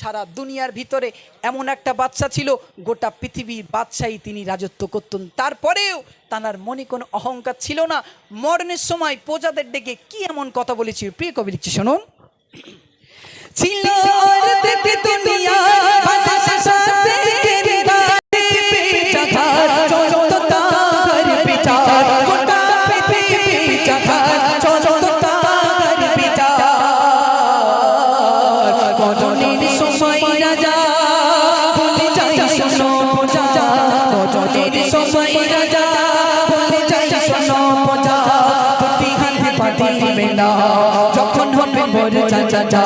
সারা দুনিয়ার ভিতরে এমন একটা বাচ্চা ছিল, গোটা পৃথিবীর বাদশাহী তিনি রাজত্ব করতেন। তারপরেও তানার মনে কোনো অহংকার ছিল না। মরণের সময় প্রজাদের ডেকে কি এমন কথা বলেছিল? প্রিয় কবি লিখছি, শুনুন। ছিল দুনিয়া না যখন হবে মোর চাচা যা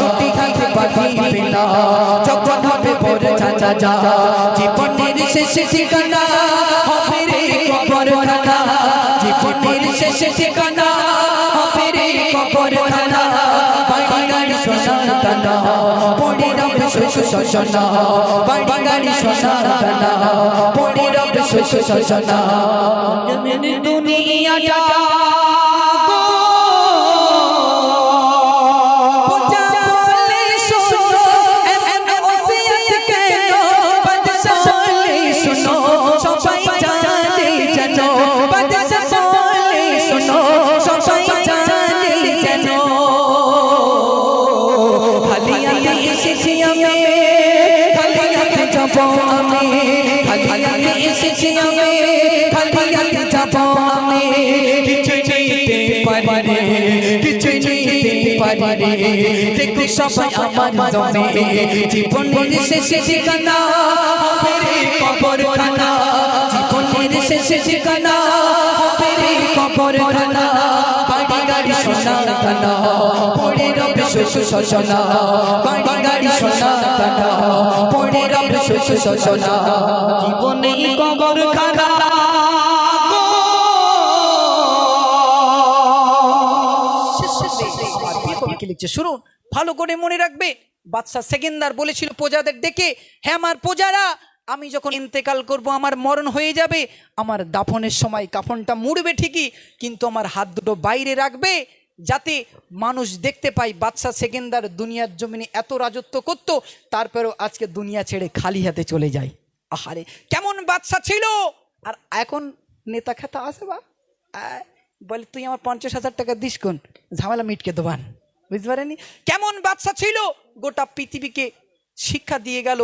দুটি হাতে পাঠিবে না যখন হবে মোর চাচা যা জীবনের শেষ ঠিকানা হবে রে কবর খানা জীবনের শেষ ঠিকানা হবে রে কবর খানা বাড়ি গাড়ি সোনা পড়ে রবে শোষ শোষণা বাড়ি গাড়ি সোনা পড়ে রবে শোষণা জমিন দুনিয়াটা যাব আমি খালি হাতে এসেছি আমি খালি হাতে যাব আমি কিছু নিতে পারি কিছু নিতে পারি দেখো সবাই আমার জমে জীবনের শেষ ঠিকানা হবে রে কবর খানা জীবনের শেষ ঠিকানা হবে রে কবর খানা বাড়ি গাড়ি সোনা কানা পড়ে লিখছে, শুনুন, ভালো করে মনে রাখবে বাদশা সেকেন্দার বলেছিল প্রজাদের ডেকে হ্যাঁ আমার প্রজারা, আমি যখন ইন্তেকাল করব, আমার মরণ হয়ে যাবে, আমার দাফনের সময় কাফনটা মুড়বে ঠিকই, কিন্তু আমার হাত দুটো বাইরে রাখবে যাতে মানুষ দেখতে পায় বাদশা সেকেন্দার দুনিয়ার জমিনে এত রাজত্ব করত, তারপরেও আজকে দুনিয়া ছেড়ে খালি হাতে চলে যায়। আহারে, কেমন বাদশা ছিল? আর এখন নেতা খেতা আছে বা? বলে, তুই আমার পঞ্চাশ হাজার টাকা দিস কোন? ঝামেলা মিটকে দোবান বুঝতে পারেনি কেমন বাচ্চা ছিল? গোটা পৃথিবীকে শিক্ষা দিয়ে গেল,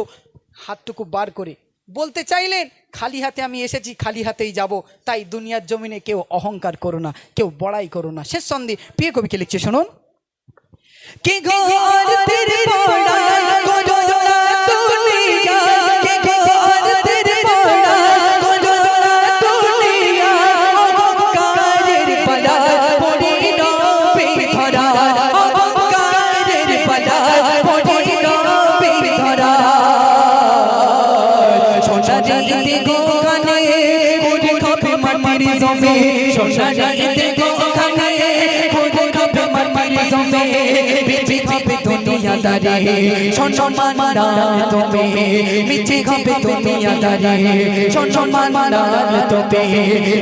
হাতটুকু বার করে। বলতে চাইলেন খালি হাতে আমি এসেছি খালি হাতেই যাব। তাই দুনিয়ার জমিনে কেউ অহংকার করো না কেউ বড়াই করো না। শেষ সন্ধি প্রিয় কবিকে লিখছে শুনুন। কে ঘর জমে। সোনা দিতে গো কানে করে খাবে মাটির জমে। বেঁচে খাবে দুনিয়া দাঁড়ে। সম্মান দান তুমি মিছে খাবে দুনিয়া দাঁড়ে। সম্মান দান তুমি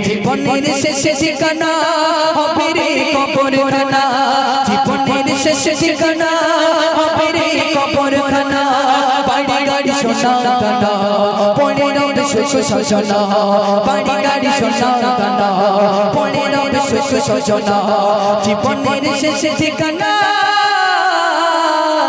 জীবনের শেষে ঠিকানা হবে রে কবর খানা। জীবনের শেষে ঠিকানা হবে রে কবর খানা। বাড়ি গাড়ি সোনা দানা। পড়ে সুখ সজনা বাড়ি গাড়ি দানা পড়ে রবে সুখ জীবনের শেষে ঠিকানা।